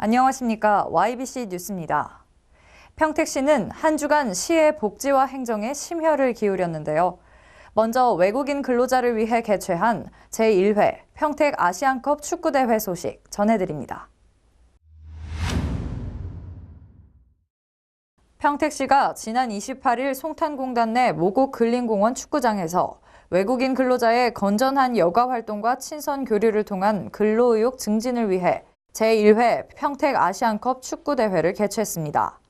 안녕하십니까. YBC 뉴스입니다. 평택시는 한 주간 시의 복지와 행정에 심혈을 기울였는데요. 먼저 외국인 근로자를 위해 개최한 제1회 평택 아시안컵 축구대회 소식 전해드립니다. 평택시가 지난 28일 송탄공단 내 모곡 근린공원 축구장에서 외국인 근로자의 건전한 여가 활동과 친선 교류를 통한 근로 의욕 증진을 위해 제1회 평택 아시안컵 축구대회를 개최했습니다.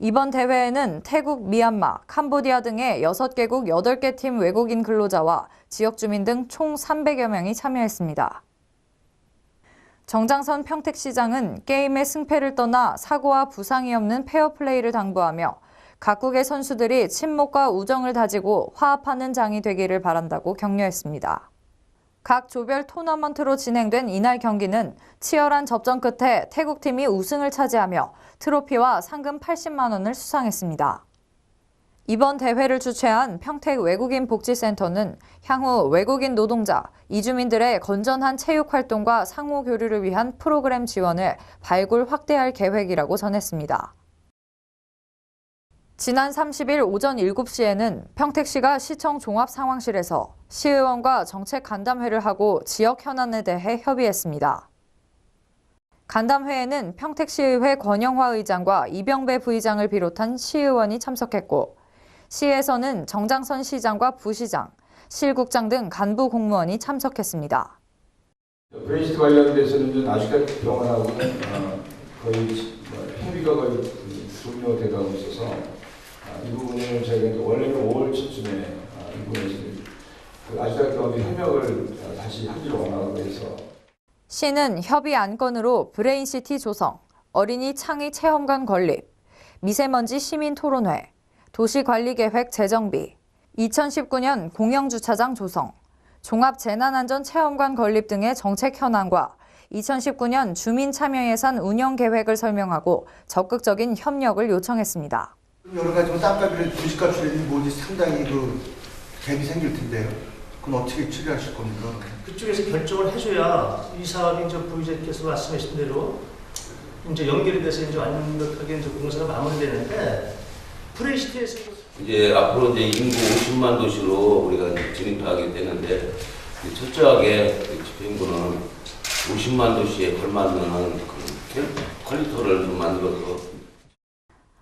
이번 대회에는 태국, 미얀마, 캄보디아 등의 6개국 8개 팀 외국인 근로자와 지역 주민 등 총 300여 명이 참여했습니다. 정장선 평택시장은 게임의 승패를 떠나 사고와 부상이 없는 페어플레이를 당부하며 각국의 선수들이 친목과 우정을 다지고 화합하는 장이 되기를 바란다고 격려했습니다. 각 조별 토너먼트로 진행된 이날 경기는 치열한 접전 끝에 태국팀이 우승을 차지하며 트로피와 상금 80만 원을 수상했습니다. 이번 대회를 주최한 평택 외국인 복지센터는 향후 외국인 노동자, 이주민들의 건전한 체육 활동과 상호 교류를 위한 프로그램 지원을 발굴 확대할 계획이라고 전했습니다. 지난 30일 오전 7시에는 평택시가 시청 종합 상황실에서 시의원과 정책 간담회를 하고 지역 현안에 대해 협의했습니다. 간담회에는 평택시의회 권영화 의장과 이병배 부의장을 비롯한 시의원이 참석했고 시에서는 정장선 시장과 부시장, 실국장 등 간부 공무원이 참석했습니다. 브레이스트 관련돼서는 아직까지 병원하고는 어, 거의 뭐 협의가 거의 종료돼가고 있어서 아, 이 부분을 저희가 원래는 5월 초쯤에 아, 이 부분에서 그 아시다시피 협력을 어, 다시 하기를 원하고 해서 시는 협의 안건으로 브레인시티 조성, 어린이 창의 체험관 건립, 미세먼지 시민 토론회, 도시관리계획 재정비, 2019년 공영주차장 조성, 종합재난안전 체험관 건립 등의 정책 현안과 2019년 주민 참여 예산 운영 계획을 설명하고 적극적인 협력을 요청했습니다. 여러 가지 뭐 땅값이라든지 주식값이라든지 뭐지 상당히 그 갭이 생길 텐데요. 그건 어떻게 처리하실 겁니까? 그쪽에서 결정을 해줘야 이 사업이 이제 부의장께서 말씀하신 대로 이제 연결이 돼서 이제 완벽하게 이제 공사가 마무리되는데 프레시티에서 이제 앞으로 이제 인구 50만 도시로 우리가 진입하게 되는데 이 철저하게 그 집행부는 50만 도시에 걸맞는 그 퀄리터를 좀 만들어서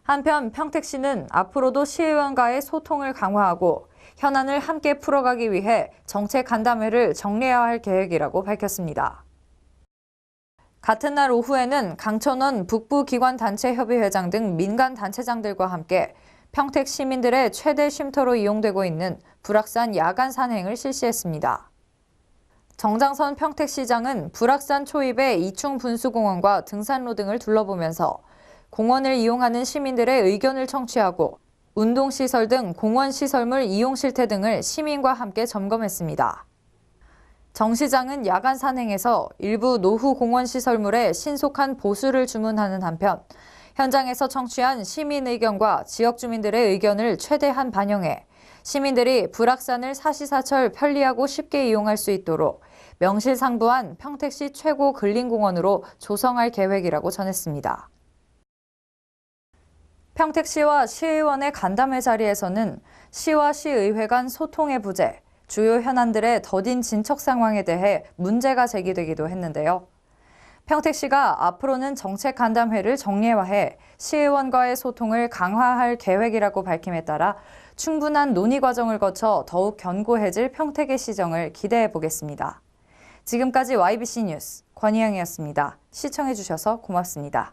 한편 평택시는 앞으로도 시의원과의 소통을 강화하고 현안을 함께 풀어가기 위해 정책 간담회를 정례화할 계획이라고 밝혔습니다. 같은 날 오후에는 강천원 북부기관단체협의회장 등 민간 단체장들과 함께 평택 시민들의 최대 쉼터로 이용되고 있는 불악산 야간 산행을 실시했습니다. 정장선 평택시장은 불악산 초입의 이충 분수공원과 등산로 등을 둘러보면서 공원을 이용하는 시민들의 의견을 청취하고 운동시설 등 공원 시설물 이용 실태 등을 시민과 함께 점검했습니다. 정 시장은 야간 산행에서 일부 노후 공원 시설물의 신속한 보수를 주문하는 한편 현장에서 청취한 시민 의견과 지역 주민들의 의견을 최대한 반영해 시민들이 불악산을 사시사철 편리하고 쉽게 이용할 수 있도록 명실상부한 평택시 최고 근린공원으로 조성할 계획이라고 전했습니다. 평택시와 시의원의 간담회 자리에서는 시와 시의회 간 소통의 부재, 주요 현안들의 더딘 진척 상황에 대해 문제가 제기되기도 했는데요. 평택시가 앞으로는 정책 간담회를 정례화해 시의원과의 소통을 강화할 계획이라고 밝힘에 따라 충분한 논의 과정을 거쳐 더욱 견고해질 평택의 시정을 기대해 보겠습니다. 지금까지 YBC 뉴스 권희영이었습니다. 시청해 주셔서 고맙습니다.